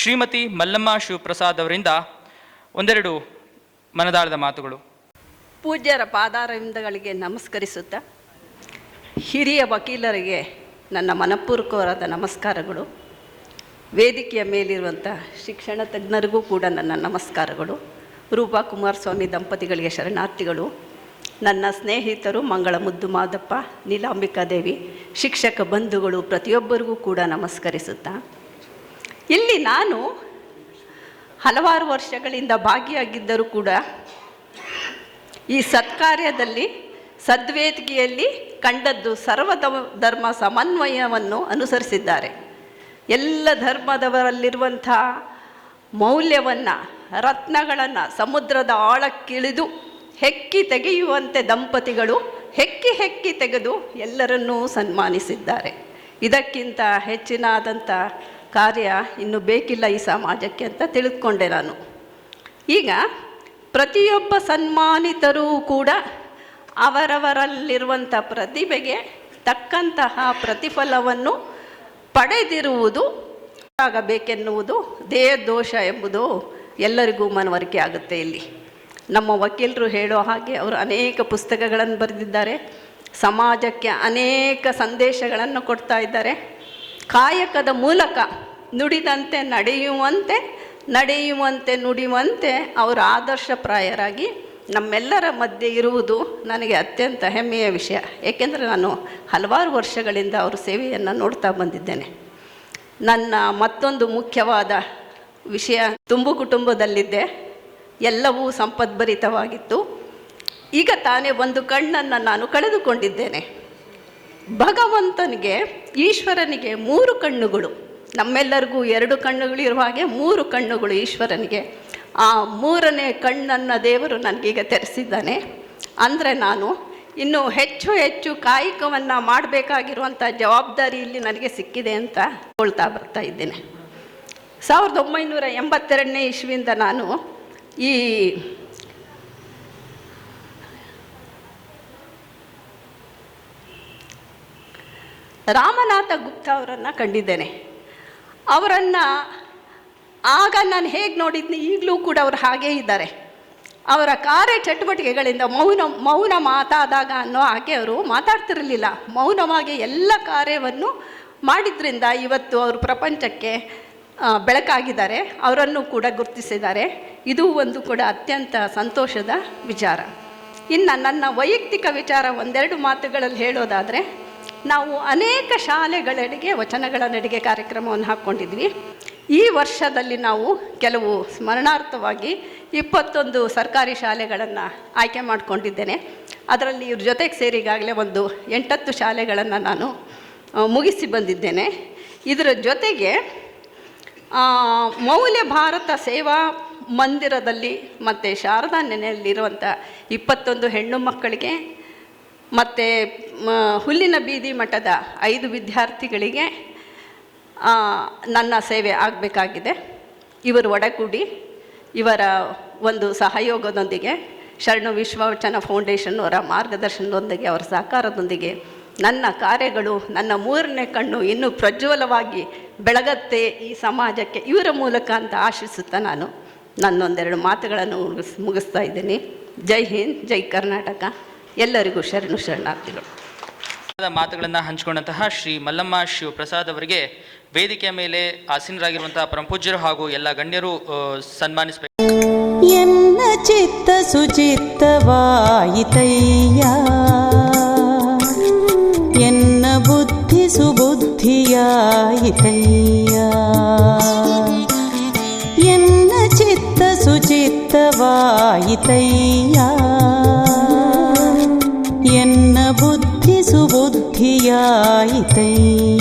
ಶ್ರೀಮತಿ ಮಲ್ಲಮ್ಮ ಶಿವಪ್ರಸಾದ್ ಅವರಿಂದ ಒಂದೆರಡು ಮನದಾಳದ ಮಾತುಗಳು. ಪೂಜ್ಯರ ಪಾದಾರವಿಂದಗಳಿಗೆ ನಮಸ್ಕರಿಸುತ್ತಾ, ಹಿರಿಯ ವಕೀಲರಿಗೆ ನನ್ನ ಮನಪೂರ್ವಕವಾದ ನಮಸ್ಕಾರಗಳು. ವೇದಿಕೆಯ ಮೇಲಿರುವಂಥ ಶಿಕ್ಷಣ ತಜ್ಞರಿಗೂ ಕೂಡ ನನ್ನ ನಮಸ್ಕಾರಗಳು. ರೂಪಾ ಕುಮಾರಸ್ವಾಮಿ ದಂಪತಿಗಳಿಗೆ ಶರಣಾರ್ಥಿಗಳು. ನನ್ನ ಸ್ನೇಹಿತರು ಮಂಗಳ ಮುದ್ದು ಮಾದಪ್ಪ ನೀಲಾಂಬಿಕಾದೇವಿ ಶಿಕ್ಷಕ ಬಂಧುಗಳು ಪ್ರತಿಯೊಬ್ಬರಿಗೂ ಕೂಡ ನಮಸ್ಕರಿಸುತ್ತಾ ಇಲ್ಲಿ ನಾನು ಹಲವಾರು ವರ್ಷಗಳಿಂದ ಭಾಗಿಯಾಗಿದ್ದರೂ ಕೂಡ ಈ ಸತ್ಕಾರ್ಯದಲ್ಲಿ, ಸದ್ವೇದಿಕೆಯಲ್ಲಿ ಕಂಡದ್ದು ಸರ್ವ ಧರ್ಮ- ಸಮನ್ವಯವನ್ನು ಅನುಸರಿಸಿದ್ದಾರೆ. ಎಲ್ಲ ಧರ್ಮದವರಲ್ಲಿರುವಂಥ ಮೌಲ್ಯವನ್ನು, ರತ್ನಗಳನ್ನು ಸಮುದ್ರದ ಆಳಕ್ಕಿಳಿದು ಹೆಕ್ಕಿ ತೆಗೆಯುವಂತೆ ದಂಪತಿಗಳು ಹೆಕ್ಕಿ ಹೆಕ್ಕಿ ತೆಗೆದು ಎಲ್ಲರನ್ನೂ ಸನ್ಮಾನಿಸಿದ್ದಾರೆ. ಇದಕ್ಕಿಂತ ಹೆಚ್ಚಿನಾದಂಥ ಕಾರ್ಯ ಇನ್ನು ಬೇಕಿಲ್ಲ ಈ ಸಮಾಜಕ್ಕೆ ಅಂತ ತಿಳಿದುಕೊಂಡೆ ನಾನು. ಈಗ ಪ್ರತಿಯೊಬ್ಬ ಸನ್ಮಾನಿತರೂ ಕೂಡ ಅವರವರಲ್ಲಿರುವಂಥ ಪ್ರತಿಭೆಗೆ ತಕ್ಕಂತಹ ಪ್ರತಿಫಲವನ್ನು ಪಡೆದಿರುವುದು ಆಗಬೇಕೆನ್ನುವುದು ದೇಹದೋಷ ಎಂಬುದು ಎಲ್ಲರಿಗೂ ಮನವರಿಕೆ ಆಗುತ್ತೆ ಇಲ್ಲಿ. ನಮ್ಮ ವಕೀಲರು ಹೇಳೋ ಹಾಗೆ ಅವರು ಅನೇಕ ಪುಸ್ತಕಗಳನ್ನು ಬರೆದಿದ್ದಾರೆ. ಸಮಾಜಕ್ಕೆ ಅನೇಕ ಸಂದೇಶಗಳನ್ನು ಕೊಡ್ತಾ ಇದ್ದಾರೆ. ಕಾಯಕದ ಮೂಲಕ ನುಡಿದಂತೆ ನಡೆಯುವಂತೆ ನಡೆಯುವಂತೆ ನುಡಿಯುವಂತೆ ಅವರು ಆದರ್ಶಪ್ರಾಯರಾಗಿ ನಮ್ಮೆಲ್ಲರ ಮಧ್ಯೆ ಇರುವುದು ನನಗೆ ಅತ್ಯಂತ ಹೆಮ್ಮೆಯ ವಿಷಯ. ಏಕೆಂದರೆ ನಾನು ಹಲವಾರು ವರ್ಷಗಳಿಂದ ಅವರ ಸೇವೆಯನ್ನು ನೋಡ್ತಾ ಬಂದಿದ್ದೇನೆ. ನನ್ನ ಮತ್ತೊಂದು ಮುಖ್ಯವಾದ ವಿಷಯ ತುಂಬು ಕುಟುಂಬದಲ್ಲಿದ್ದೆ. ಎಲ್ಲವೂ ಸಂಪದ್ಭರಿತವಾಗಿತ್ತು. ಈಗ ತಾನೇ ಒಂದು ಕಣ್ಣನ್ನು ನಾನು ಕಳೆದುಕೊಂಡಿದ್ದೇನೆ. ಭಗವಂತನಿಗೆ, ಈಶ್ವರನಿಗೆ ಮೂರು ಕಣ್ಣುಗಳು. ನಮ್ಮೆಲ್ಲರಿಗೂ ಎರಡು ಕಣ್ಣುಗಳು ಇರುವ ಹಾಗೆ ಮೂರು ಕಣ್ಣುಗಳು ಈಶ್ವರನಿಗೆ. ಆ ಮೂರನೇ ಕಣ್ಣನ್ನು ದೇವರು ನನಗೀಗ ತೆರೆಸಿದ್ದಾನೆ. ಅಂದರೆ ನಾನು ಇನ್ನು ಹೆಚ್ಚು ಹೆಚ್ಚು ಕಾಯಕವನ್ನು ಮಾಡಬೇಕಾಗಿರುವಂಥ ಜವಾಬ್ದಾರಿ ಇಲ್ಲಿ ನನಗೆ ಸಿಕ್ಕಿದೆ ಅಂತ ಹೇಳ್ತಾ ಬರ್ತಾ ಇದ್ದೇನೆ. ಸಾವಿರದ ಒಂಬೈನೂರ ಎಂಬತ್ತೆರಡನೇ ಇಸ್ವಿಯಿಂದ ನಾನು ಈ ರಾಮನಾಥ ಗುಪ್ತ ಅವರನ್ನು ಕಂಡಿದ್ದೇನೆ. ಅವರನ್ನು ಆಗ ನಾನು ಹೇಗೆ ನೋಡಿದ್ನಿ, ಈಗಲೂ ಕೂಡ ಅವರು ಹಾಗೇ ಇದ್ದಾರೆ. ಅವರ ಕಾರ್ಯ ಚಟುವಟಿಕೆಗಳಿಂದ ಮೌನ ಮೌನ ಮಾತಾದಾಗ ಅನ್ನೋ ಹಾಗೆ ಅವರು ಮಾತಾಡ್ತಿರಲಿಲ್ಲ. ಮೌನವಾಗಿ ಎಲ್ಲ ಕಾರ್ಯವನ್ನು ಮಾಡಿದ್ರಿಂದ ಇವತ್ತು ಅವರು ಪ್ರಪಂಚಕ್ಕೆ ಬೆಳಕಾಗಿದ್ದಾರೆ. ಅವರನ್ನು ಕೂಡ ಗುರುತಿಸಿದ್ದಾರೆ. ಇದು ಒಂದು ಕೂಡ ಅತ್ಯಂತ ಸಂತೋಷದ ವಿಚಾರ. ಇನ್ನು ನನ್ನ ವೈಯಕ್ತಿಕ ವಿಚಾರ ಒಂದೆರಡು ಮಾತುಗಳಲ್ಲಿ ಹೇಳೋದಾದರೆ ನಾವು ಅನೇಕ ಶಾಲೆಗಳಡಿಗೆ ವಚನಗಳ ನಡಿಗೆ ಕಾರ್ಯಕ್ರಮವನ್ನು ಹಾಕ್ಕೊಂಡಿದ್ವಿ. ಈ ವರ್ಷದಲ್ಲಿ ನಾವು ಕೆಲವು ಸ್ಮರಣಾರ್ಥವಾಗಿ ಇಪ್ಪತ್ತೊಂದು ಸರ್ಕಾರಿ ಶಾಲೆಗಳನ್ನು ಆಯ್ಕೆ ಮಾಡಿಕೊಂಡಿದ್ದೇನೆ. ಅದರಲ್ಲಿ ಇವ್ರ ಜೊತೆಗೆ ಸೇರಿಗಾಗಲೇ ಒಂದು ಎಂಟತ್ತು ಶಾಲೆಗಳನ್ನು ನಾನು ಮುಗಿಸಿ ಬಂದಿದ್ದೇನೆ. ಇದರ ಜೊತೆಗೆ ಮೌಲ್ಯ ಭಾರತ ಸೇವಾ ಮಂದಿರದಲ್ಲಿ ಮತ್ತು ಶಾರದಾ ನೆನೆಯಲ್ಲಿರುವಂಥ ಇಪ್ಪತ್ತೊಂದು ಹೆಣ್ಣು ಮಕ್ಕಳಿಗೆ ಮತ್ತು ಹುಲ್ಲಿನ ಬೀದಿ ಮಠದ ಐದು ವಿದ್ಯಾರ್ಥಿಗಳಿಗೆ ನನ್ನ ಸೇವೆ ಆಗಬೇಕಾಗಿದೆ. ಇವರು ಒಡಗೂಡಿ ಇವರ ಒಂದು ಸಹಯೋಗದೊಂದಿಗೆ, ಶರಣು ವಿಶ್ವವಚನ ಫೌಂಡೇಶನ್ ಅವರ ಮಾರ್ಗದರ್ಶನದೊಂದಿಗೆ, ಅವರ ಸಹಕಾರದೊಂದಿಗೆ ನನ್ನ ಕಾರ್ಯಗಳು ನನ್ನ ಮೂರನೇ ಕಣ್ಣು ಇನ್ನೂ ಪ್ರಜ್ವಲವಾಗಿ ಬೆಳಗತ್ತೆ ಈ ಸಮಾಜಕ್ಕೆ ಇವರ ಮೂಲಕ ಅಂತ ಆಶಿಸುತ್ತಾ ನಾನು ನನ್ನೊಂದೆರಡು ಮಾತುಗಳನ್ನು ಮುಗಿಸ್, ಮುಗಿಸ್ತಾ ಇದ್ದೀನಿ. ಜೈ ಹಿಂದ್, ಜೈ ಕರ್ನಾಟಕ. ಎಲ್ಲರಿಗೂ ಶರಣು ಶರಣಾರ್ಥಿಗಳು. ಮಾತುಗಳನ್ನು ಹಂಚಿಕೊಂಡಂತಹ ಶ್ರೀ ಮಲ್ಲಮ್ಮ ಶಿವಪ್ರಸಾದ್ ಅವರಿಗೆ ವೇದಿಕೆಯ ಮೇಲೆ ಆಸೀನರಾಗಿರುವಂತಹ ಪರಮಪೂಜ್ಯರು ಹಾಗೂ ಎಲ್ಲ ಗಣ್ಯರು ಸನ್ಮಾನಿಸಬೇಕು. ಎನ್ನ ಚಿತ್ತ ಸುಚಿತ್ತವಾಯಿತಯ್ಯ. ಎನ್ನ ಬುದ್ಧಿ ಸುಬುದ್ಧಿಯಾಯಿತಯ್ಯ. ಎನ್ನ ಚಿತ್ತ ಸುಚಿತ್ತವಾಯಿತಯ್ಯ. ಎನ್ನ ಬುದ್ಧಿ ಸುಬುದ್ಧಿಯಾಯಿತಯ್ಯ